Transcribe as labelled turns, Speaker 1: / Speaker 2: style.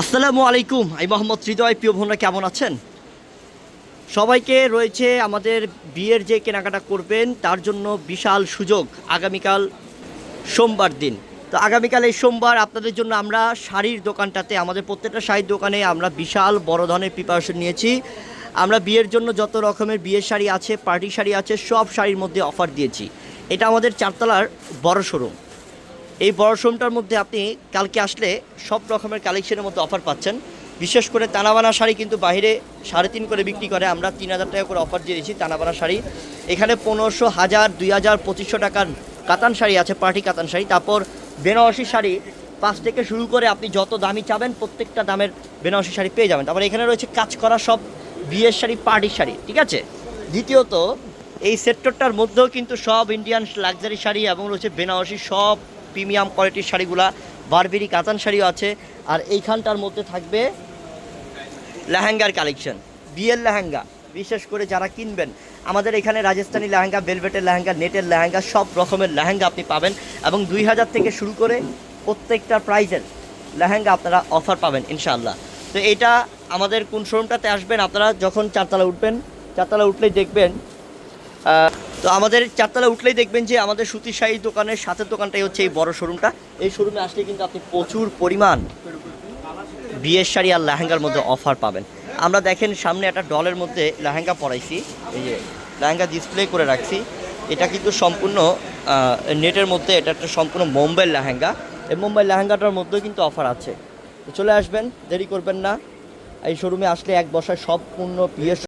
Speaker 1: আসসালামু আলাইকুম, আমি মোহাম্মদ হৃদয়। প্রিয় বোনরা, কেমন আছেন? সবাইকে রয়েছে আমাদের বিয়ের যে কেনাকাটা করবেন, তার জন্য বিশাল সুযোগ আগামীকাল সোমবার দিন। তো আগামীকাল এই সোমবার আপনাদের জন্য আমরা শাড়ির দোকানটাতে, আমাদের প্রত্যেকটা শাড়ির দোকানে আমরা বিশাল বড় ধরনের প্রিপারেশন নিয়েছি। আমরা বিয়ের জন্য যত রকমের বিয়ের শাড়ি আছে পার্টি শাড়ি আছে, সব শাড়ির মধ্যে অফার দিয়েছি। এটা আমাদের চারতলার বড় শোরুম এই বড় শোরুমটার মধ্যে আপনি কালকে আসলে সব রকমের কালেকশনের মধ্যে অফার পাচ্ছেন। বিশেষ করে তানাবানা শাড়ি কিন্তু বাইরে সাড়ে তিন করে বিক্রি করে। আমরা তিন হাজার টাকা করে অফার দিয়ে দিয়েছি তানাবানা শাড়ি। এখানে পনেরোশো হাজার, দুই হাজার, পঁচিশশো টাকার কাতান শাড়ি আছে, পার্টি কাতান শাড়ি। তারপর বেনারসি শাড়ি, পাঁচ থেকে শুরু করে আপনি যত দামি চাবেন প্রত্যেকটা দামের বেনারসি শাড়ি পেয়ে যাবেন। তারপর এখানে রয়েছে কাজ করা সব বিয়ের শাড়ি পার্টির শাড়ি, ঠিক আছে? দ্বিতীয়ত, এই সেক্টরটার মধ্যেও কিন্তু সব ইন্ডিয়ান লাক্সারি শাড়ি এবং রয়েছে বেনারসি সব প্রিমিয়াম কোয়ালিটির শাড়িগুলা, বারবেরি কাতান শাড়িও আছে। আর এইখানটার মধ্যে থাকবে লেহেঙ্গার কালেকশন, বিয়ের লেহেঙ্গা। বিশেষ করে যারা কিনবেন, আমাদের এখানে রাজস্থানি লেহেঙ্গা বেলভেটের লেহেঙ্গা, নেটের লেহেঙ্গা, সব রকমের লেহেঙ্গা আপনি পাবেন। এবং দুই হাজার থেকে শুরু করে প্রত্যেকটা প্রাইজের লেহেঙ্গা আপনারা অফার পাবেন, ইনশাআল্লাহ। তো এটা আমাদের কোন শোরুমটাতে আসবেন, আপনারা যখন চারতলা উঠবেন, চারতলা উঠলেই দেখবেন তো আমাদের চারতলা উঠলেই দেখবেন যে আমাদের সুতির শাড়ি দোকানের সাথে দোকানটাই হচ্ছে এই বড় শোরুমটা। এই শোরুমে আসলে কিন্তু আপনি প্রচুর পরিমাণ বিয়ের শাড়ি আর লেহেঙ্গার মধ্যে অফার পাবেন। আমরা দেখেন সামনে একটা ডলের মধ্যে লেহেঙ্গা পরাইছি, এই যে লেহেঙ্গা ডিসপ্লে করে রাখছি। এটা কিন্তু সম্পূর্ণ নেটের মধ্যে এটা একটা সম্পূর্ণ মুম্বাইয়ের লেহেঙ্গা। এই মুম্বাই লেহেঙ্গাটার মধ্যেও কিন্তু অফার আছে। চলে আসবেন, দেরি করবেন না। এই শোরুমে আসলে এক বসায় সম্পূর্ণ বিয়ের